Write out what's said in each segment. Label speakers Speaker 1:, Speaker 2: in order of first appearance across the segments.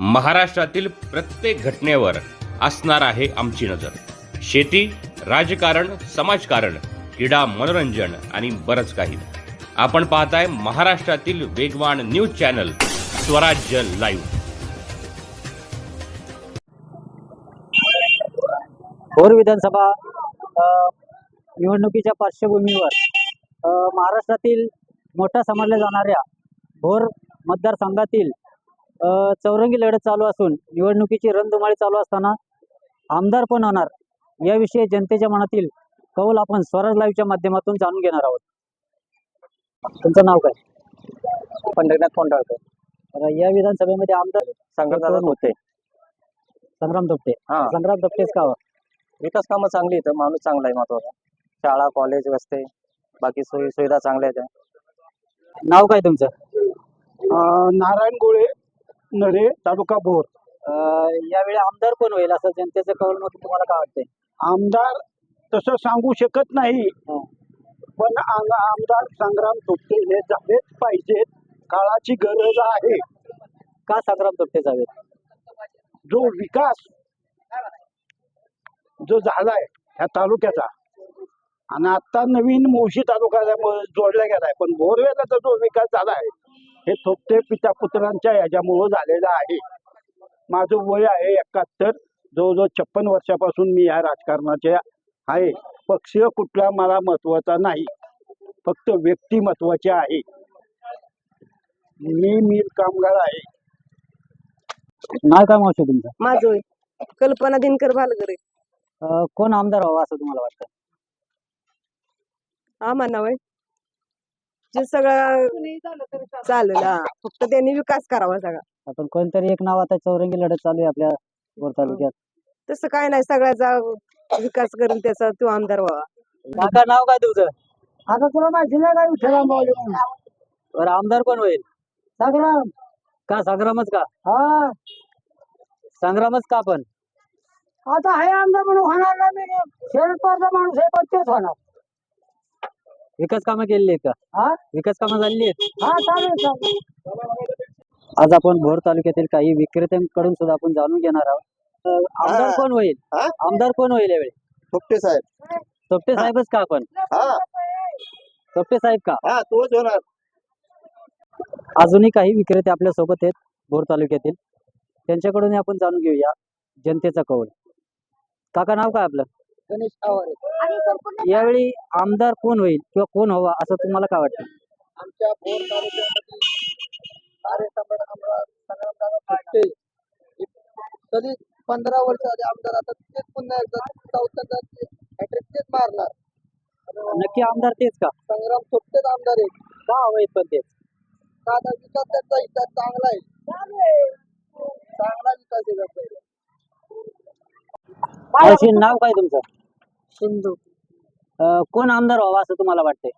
Speaker 1: महाराष्ट्रातील प्रत्येक घटनेवर असणार आहे आमची नजर. शेती राजकारण समाजकारण क्रीडा मनोरंजन आणि बरंच काही. आपण पाहताय महाराष्ट्रातील वेगवान news channel Swarajya live.
Speaker 2: Bhor विधानसभा निवडणुकीच्या पार्श्वभूमीवर महाराष्ट्रातील मोठा समजल्या जाणाऱ्या भोर मतदारसंघातील चौरंगी लढत चालू असून निवडणुकीची रणधुमाळी चालू असताना आमदार कोण होणार. याविषयी जनतेच्या मनातील कौल आपण स्वराज लाईव्हच्या माध्यमातून जाणून घेणार आहोत. तुमचं नाव काय? पंढरनाथ कोंडाळकर या विधानसभेमध्ये आमदार संग्राम होते संग्राम दपटे
Speaker 3: हा.
Speaker 2: संग्राम दपटेच का हो?
Speaker 3: विकास कामं चांगली आहेत माणूस चांगला आहे महत्त्वाचा. शाळा कॉलेज रस्ते बाकी सोयी सुविधा चांगल्या आहेत.
Speaker 2: नाव काय तुमचं?
Speaker 4: अं, नारायण गोळे. नरे तालुका भोर.
Speaker 2: यावेळी आमदार कोण होईल असं जनतेचं कौल मग तुम्हाला काय वाटतंय?
Speaker 4: आमदार तसं सांगू शकत नाही.
Speaker 2: हा.
Speaker 4: पण आम- आमदार संग्राम थोपटे हे झालेच पाहिजेत. काळाची गरज आहे.
Speaker 2: का संग्राम दपटे जावे
Speaker 4: जो विकास जो झालाय ह्या तालुक्याचा. आणि आता नवीन मुळशी तालुका जोडला गेलाय. पण भोरवेला जो विकास झालाय हे थोपटे पिता पुत्रांच्या याच्यामुळं झालेला आहे. माझं वय आहे एकाहत्तर जवळजवळ छप्पन वर्षापासून मी या राजकारणाचे आहे. पक्ष कुठला मला महत्त्वाचा नाही. फक्त व्यक्ती महत्वाची आहे. मी मिल कामगार आहे.
Speaker 2: नाव काय मावशी तुमचं?
Speaker 5: माझं होय. कल्पना दिनकर भालगरे.
Speaker 2: अं, कोण आमदार व्हावा असं तुम्हाला वाटतं?
Speaker 5: आम्हाला होय जे सगळं चालेल. हा. फक्त त्यांनी विकास करावा सगळा.
Speaker 2: आपण कोणतरी एक नाव आता चौरंगी लढत चालू आहे आपल्या भोर तालुक्यात.
Speaker 5: तसं काय नाही सगळ्याचा विकास करून त्याचा तो आमदार व्हावा.
Speaker 2: काका नाव काय तुमचं?
Speaker 4: आता तुला माहिती नाही काय विठ्ठला म्हणून
Speaker 2: बरं आमदार कोण होईल?
Speaker 4: संग्राम.
Speaker 2: का संग्रामच का?
Speaker 4: हा.
Speaker 2: संग्रामच का पण?
Speaker 4: आता हे आमदार म्हणून होणार नाही मी शरद पवारचा माणूस आहे पण तेच होणार.
Speaker 2: विकास कामं केलेली आहेत का?
Speaker 4: हा?
Speaker 2: विकास कामं झालेली आहेत?
Speaker 4: हा चालेल
Speaker 2: आज आपण भोर तालुक्यातील काही विक्रेत्यांकडून सुद्धा आपण जाणून घेणार आहोत. आमदार
Speaker 3: हा.
Speaker 2: कोण होईल?
Speaker 3: हा?
Speaker 2: आमदार कोण होईल यावेळी?
Speaker 3: थोपटे साहेब.
Speaker 2: सोपटे साहेबच का आपण?
Speaker 3: हा.
Speaker 2: सोपटे साहेब का?
Speaker 3: हा तोच होणार.
Speaker 2: अजूनही काही विक्रेते आपल्यासोबत आहेत भोर तालुक्यातील. त्यांच्याकडून आपण जाणून घेऊया जनतेचा कौल. काका नाव काय आपलं?
Speaker 4: गणेश आवारे.
Speaker 2: यावेळी आमदार कोण होईल किंवा कोण हवा असं तुम्हाला काय वाटतं?
Speaker 4: आमच्या भोर तालुक्यामध्ये कधी पंधरा वर्ष आधी आमदार. आता तेच पुन्हा एकदा चौथ्यांदा हॅट्रिक तेच मारणार.
Speaker 2: नक्की आमदार तेच का?
Speaker 4: संग्राम थोपटेच आमदार आहेत
Speaker 2: का हवं पण तेच?
Speaker 4: का आता विकास त्यांचा इथं चांगला आहे. चांगला विकास आहे
Speaker 2: नाव काय तुमचं?
Speaker 5: सिंधू
Speaker 2: कोण आमदार व्हावा असं तुम्हाला वाटतंय?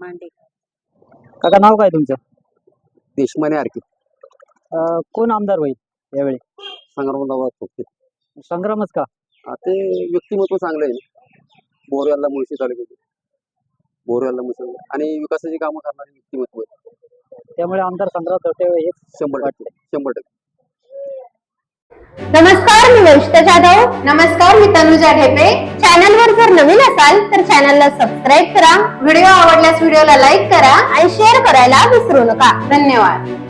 Speaker 5: मांडे.
Speaker 2: काका नाव काय तुमचं?
Speaker 3: देशमाने आरकी.
Speaker 2: अं, कोण आमदार होईल यावेळी?
Speaker 3: संग्रामदाबा थोपटे
Speaker 2: संग्रामच का?
Speaker 3: हा, ते व्यक्तिमत्व चांगलं आहे. बोरव्याला मुळशी तालुक्याचे बोरव्याला मुळशी आणि विकासाची कामं करणारे व्यक्तिमत्व आहे.
Speaker 2: त्यामुळे आमदार संग्राम हेच
Speaker 3: शंभर टक्के. शंभर टक्के.
Speaker 6: नमस्कार मी वंशिता जाधव. नमस्कार मी तनुजा ढेपे. चॅनल वर जर नवीन असाल तर चॅनलला सबस्क्राईब करा. व्हिडिओ आवडल्यास व्हिडिओला लाईक करा. आणि शेअर करायला विसरू नका. धन्यवाद.